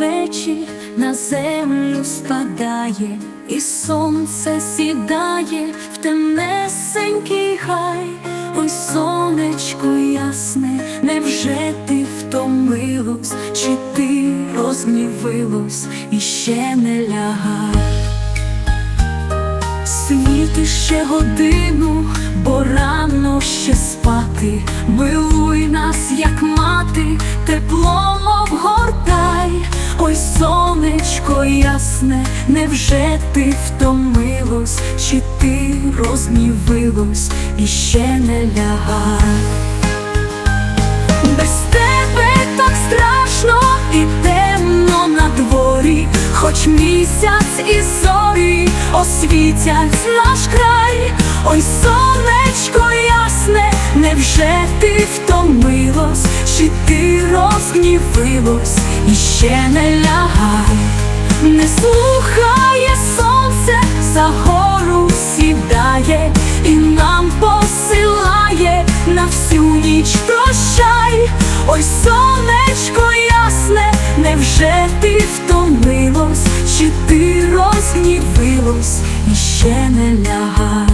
вечір на землю спадає, і сонце сідає в темнесенький гай. Ой, сонечко ясне, невже ти втомилось, чи ти розгнівилось і ще не лягай? Світи ще годину, бо рано ще спати. Милуй нас, як мати, теплом обгортай. Сонечко ясне, невже ти втомилось, чи ти розгнівилось і ще не лягай? Без тебе так страшно і темно на дворі, хоч місяць і зорі освітять наш край. Ой, сонечко ясне, невже ти втомилось, чи ти розгнівилось і ще не лягай, не слухає сонце, за гору сідає і нам посилає на всю ніч прощай. Ой, сонечко ясне, невже ти втомилось, чи ти розгнівилось і ще не лягай.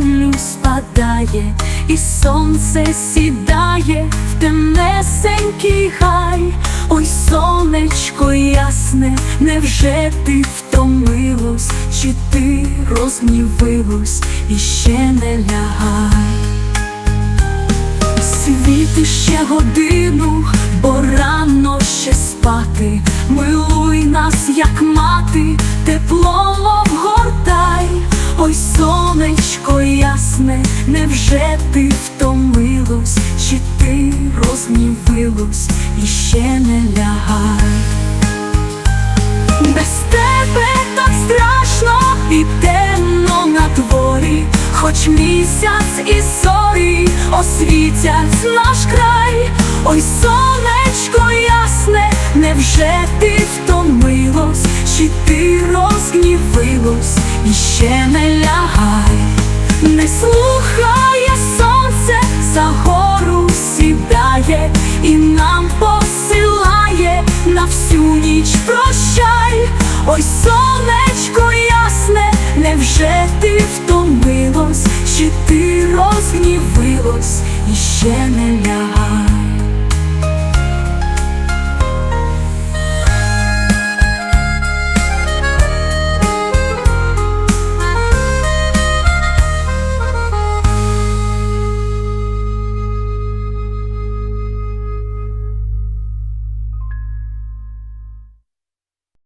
Землю спадає, і сонце сідає в темнесенький гай. Ой, сонечко ясне, невже ти втомилось, чи ти розгнівилось і ще не лягай? Світи ще годину, бо рано ще спати. Милуй нас, як невже ти втомилось, чи ти розгнівилось і ще не лягай? Без тебе так страшно і темно на дворі, хоч місяць і зорі освітять наш край. Ой, сонечко ясне, невже ти втомилось, чи ти розгнівилось і ще не лягай, не слухає сонце, за гору сідає і нам посилає на всю ніч прощай. Ой, сонечко ясне, невже ти втомилось, чи ти розгнівилось і ще не лягай?